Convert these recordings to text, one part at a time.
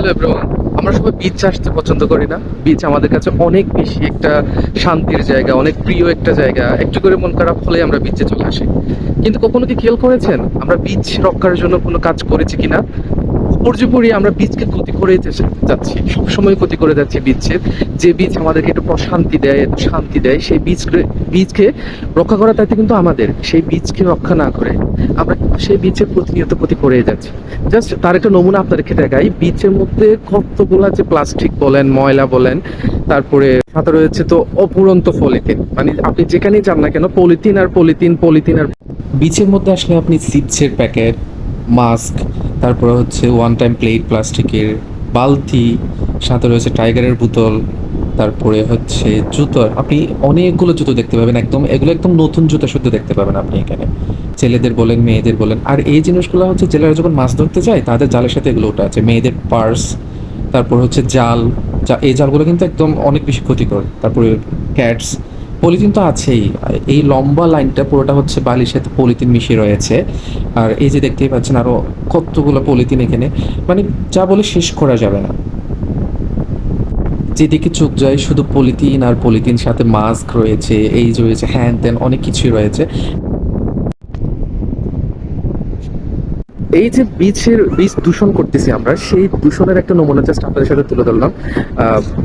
Hello everyone আমরা সবাই beach আসতে পছন্দ করি না। বিচ আমাদের কাছে অনেক বেশি একটা শান্তির জায়গা, অনেক প্রিয় একটা জায়গা। একটু করে মন খারাপ হলে আমরা বিচে চলে আসি। কিন্তু কখনো কি খেয়াল করেছেন? আমরা বিচ রক্ষার জন্য কোনো কাজ করেছি কিনা? উপর্যুপরি আমরা বীজকে ক্ষতি করে যাচ্ছি, সবসময় ক্ষতি করে যাচ্ছি বীজের যে বীজ আমাদেরকে একটু প্রশান্তি দেয়, একটু শান্তি দেয়, সেই বীজকে বীজকে রক্ষা করার দায়িত্ব কিন্তু আমাদের। সেই বীজকে রক্ষা না করে আমরা সেই বীজের প্রতিনিয়ত ক্ষতি করে যাচ্ছি। জাস্ট তার একটা নমুনা আপনাদেরকে দেখাই। বীজের মধ্যে কতগুলা যে প্লাস্টিক বলেন, ময়লা বলেন, তারপরে সাথে রয়েছে তো অপুরন্ত পলিথিন। মানে আপনি যেখানেই যান না কেন, পলিথিন আর পলিথিন পলিথিন আর বীজের মধ্যে আসলে আপনি চিপসের প্যাকেট, মাস্ক তারপরে হচ্ছে ওয়ান টাইম প্লেট প্লাস্টিকের বালতি, সাথে রয়েছে টাইগারের বোতল, তারপরে হচ্ছে জুতো। আপনি অনেকগুলো জুতো দেখতে পাবেন একদম, এগুলো একদম নতুন জুতো শুদ্ধ দেখতে পাবেন আপনি এখানে। ছেলেদের বলেন, মেয়েদের বলেন। আর এই জিনিসগুলো হচ্ছে জেলেরা যখন মাছ ধরতে যায়, তাদের জালের সাথে এগুলো ওটা আছে, মেয়েদের পার্স, তারপর হচ্ছে জাল। যা- এই জালগুলো কিন্তু একদম অনেক বেশি ক্ষতিকর। তারপরে ক্যাটস পলিথিন তো আছেই। এই লম্বা লাইনটা পুরোটা হচ্ছে বালির সাথে পলিথিন মিশিয়ে রয়েছে। আর এই যে দেখতেই পাচ্ছেন আরও কতগুলো পলিথিন এখানে। মানে যা বলে শেষ করা যাবে না। যেদিকে চোখ যায় শুধু পলিথিন আর পলিথিন সাথে মাস্ক রয়েছে, এই রয়েছে হ্যান ত্যান অনেক কিছুই রয়েছে। এই যে বীজের বীজ দূষণ করতেছি আমরা, সেই দূষণের একটা নমুনা জাস্ট আপনাদের সাথে তুলে ধরলাম।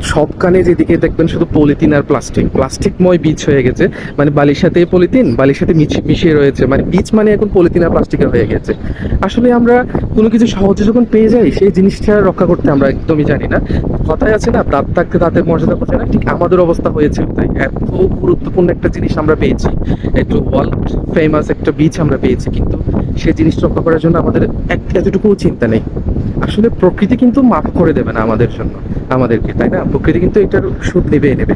সব কানে যেদিকে দেখবেন শুধু পলিথিন আর প্লাস্টিক প্লাস্টিকময় বীজ হয়ে গেছে মানে বালির সাথে পলিথিন, বালির সাথে মিশি- মিশিয়ে রয়েছে। মানে বীজ মানে এখন পলিথিন আর প্লাস্টিকের হয়ে গেছে। আসলে আমরা কোনো কিছু সহজে যখন পেয়ে যাই, সেই জিনিসটা রক্ষা করতে আমরা একদমই জানি না। কথায় আছে না, দাঁত থাকতে দাঁতের মর্যাদা বোঝে না, ঠিক আমাদের অবস্থা হয়েছে তাই। এত গুরুত্বপূর্ণ একটা জিনিস আমরা পেয়েছি। একটু ওয়ার্ল্ড ফেমাস একটা বীজ আমরা পেয়েছি, কিন্তু সেই জিনিস রক্ষা করার জন্য আমাদের এতটুকু চিন্তা নেই। আসলে প্রকৃতি কিন্তু মাফ করে দেবে না আমাদের জন্য, আমাদেরকে, তাই না? প্রকৃতি কিন্তু এটার সুদ নেবেই নেবে।